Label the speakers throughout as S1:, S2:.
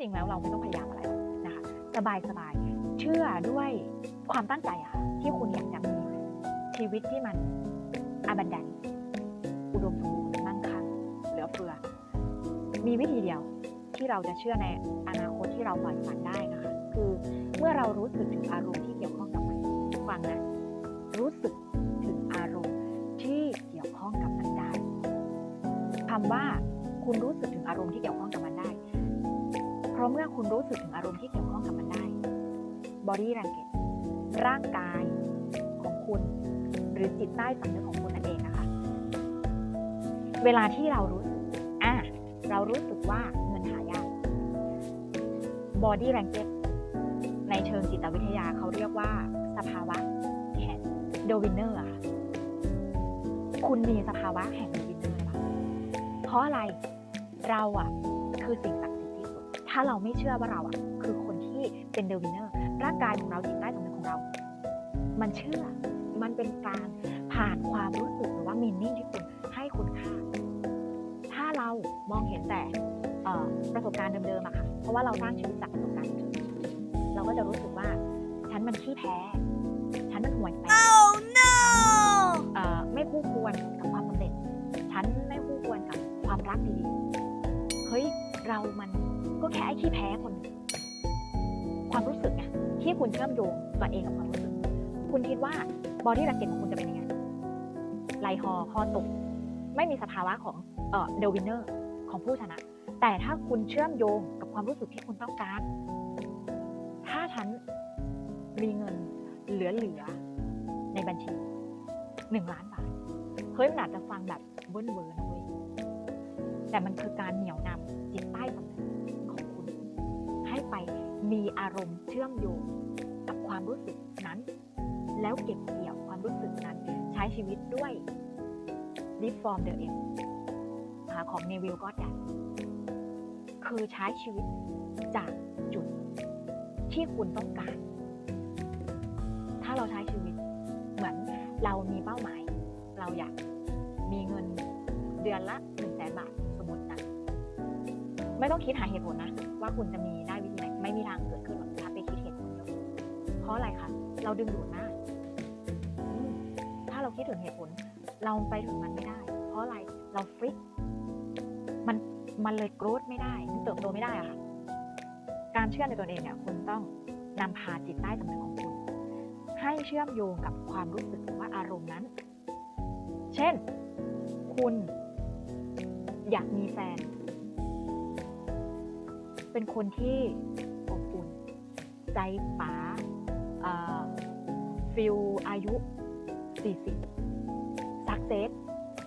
S1: จริงแล้วเราไม่ต้องพยายามอะไรนะคะสบายสบายเชื่อด้วยความตั้งใจอะค่ะที่คุณอยากจะมีชีวิตที่มันอาบันดันอุดมสมบูรณ์มั่งคั่งเหลือเฟือ มีวิธีเดียวที่เราจะเชื่อในอนาคตที่เราใฝ่ฝันได้นะคะ คือเมื่อเรารู้สึกถึงอารมณ์ที่เกี่ยวข้องกับมันฟังนะรู้สึกถึงอารมณ์ที่เกี่ยวข้องกับมันได้คำว่าคุณรู้สึกถึงอารมณ์ที่เกี่ยวข้อง ราะเมื่อคุณรู้สึกถึงอารมณ์ที่เกี่ยวข้องกับมันได้ body language ร่างกายของคุณ หรือจิตใต้สำนึกของคุณนั่นเองนะคะ เวลาที่เรารู้สึกอะเรารู้สึกว่าเงินหายาก body language ในเชิงจิตวิทยาเขาเรียกว่า สภาวะแห่งโดวินเนอร์ค่ะคุณมีสภาวะแห่งโดวินเนอร์หรือเปล่าเพราะอะไรเราอะคือสิ่ง ถ้าเราไม่เชื่อว่าเราอะคือคนที่เป็นเดวินเนอร์ร่างกายของเราจิตใต้สำนึกของเรา มันเชื่อ มันเป็นการผ่านความรู้สึกหรือว่ามินนิ่งที่คุณให้คุณค่า ถ้าเรามองเห็นแต่เอ่อประสบการณ์เดิมๆอะค่ะ เพราะว่าเราสร้างชีวิตจากประสบการณ์เดิมเราก็จะรู้สึกว่า ฉันมันขี้แพ้ ฉันมันห่วยแตก
S2: Oh no!
S1: เอ่อไม่คู่ควรกับความสำเร็จ ฉันไม่คู่ควรกับความรักดีๆ เฮ้ย เรามัน ก็แค่ไอ้ขี้แพ้คนความรู้สึกไงที่คุณเชื่อมโยงตัวเองกับความรู้สึก คุณคิดว่าบอดี้รังเกตของคุณจะเป็นยังไงไหลหอคอตก ไม่มีสภาวะของเอ่อเดวินเนอร์ของผู้ชนะ แต่ถ้าคุณเชื่อมโยงกับความรู้สึกที่คุณต้องการ ถ้าฉันมีเงินเหลือๆในบัญชีหนึ่งล้านบาทเฮ้ยมันอาจจะฟังแบบเวิร์นเวิร์นะเว้ยแต่มันคือการเหนี่ยวนำ มีอารมณ์เชื่อมโยงกับความรู้สึกนั้น แล้วเก็บเกี่ยวความรู้สึกนั้น ใช้ชีวิตด้วย reform the end นะคะของเนวิลก็ดันคือใช้ชีวิตจากจุดที่คุณต้องการ ถ้าเราใช้ชีวิตเหมือนเรามีเป้าหมาย เราอยากมีเงินเดือนละหนึ่งแสนบาทสมมตินะ ไม่ต้องคิดหาเหตุผลนะ ว่าคุณจะมีได้ ไม่มีทางเกิดขึ้นหรอกถ้าไปคิดเหตุผลเดียวเพราะอะไรคะเราดึงดูดมาก ถ้าเราคิดถึงเหตุผล เราไปถึงมันไม่ได้ เพราะอะไรเราฟริกมันมันเลยกรธไม่ได้ มันเติบโตไม่ได้อะค่ะ การเชื่อในตนเองเนี่ยคุณต้องนำพาจิตใต้สำนึกของคุณ ให้เชื่อมโยงกับความรู้สึกหรือว่าอารมณ์นั้น เช่น คุณอยากมีแฟน เป็นคนที่อบอุ่น ใจป๋าฟิลอายุ 40สักเซส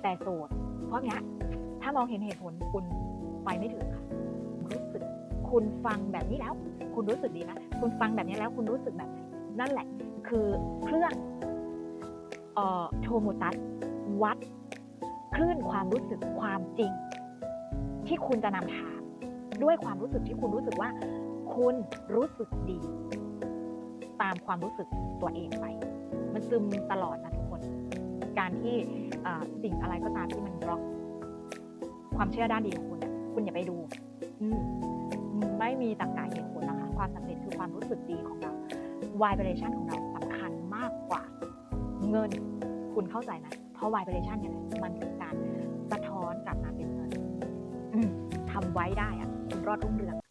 S1: แต่โสด เพราะงั้ถ้ามองเห็นเหตุผลคุณไปไม่ถึงค่ะ รู้สึกคุณฟังแบบนี้แล้ว คุณรู้สึกดีนะคุณฟังแบบนี้แล้วคุณรู้สึกแบบนนั่นแหละ คือเครื่องเอ่อโทโมตัสวัดคลื่นความรู้สึกความจริง ที่คุณจะนำทาง ด้วยความรู้สึกที่คุณรู้สึกว่า คุณรู้สึกดี ตามความรู้สึกตัวเองไป มันซึมตลอดนะทุกคน การที่สิ่งอะไรก็ตามที่มันบล็อก ความเชื่อด้านดีของคุณเนี่ยคุณอย่าไปดูมไม่มีตรรกะเหตุผลนะคะ ความสำเร็จคือความรู้สึกดีของเรา vibration ของเราสำคัญมากกว่า เงินคุณเข้าใจไหมเพราะ vibration เนี่ยมันคือการสะท้อนกลับมาเป็นเงินอืมทำไว้ได้อะ คุณรอดรุ่งเรือง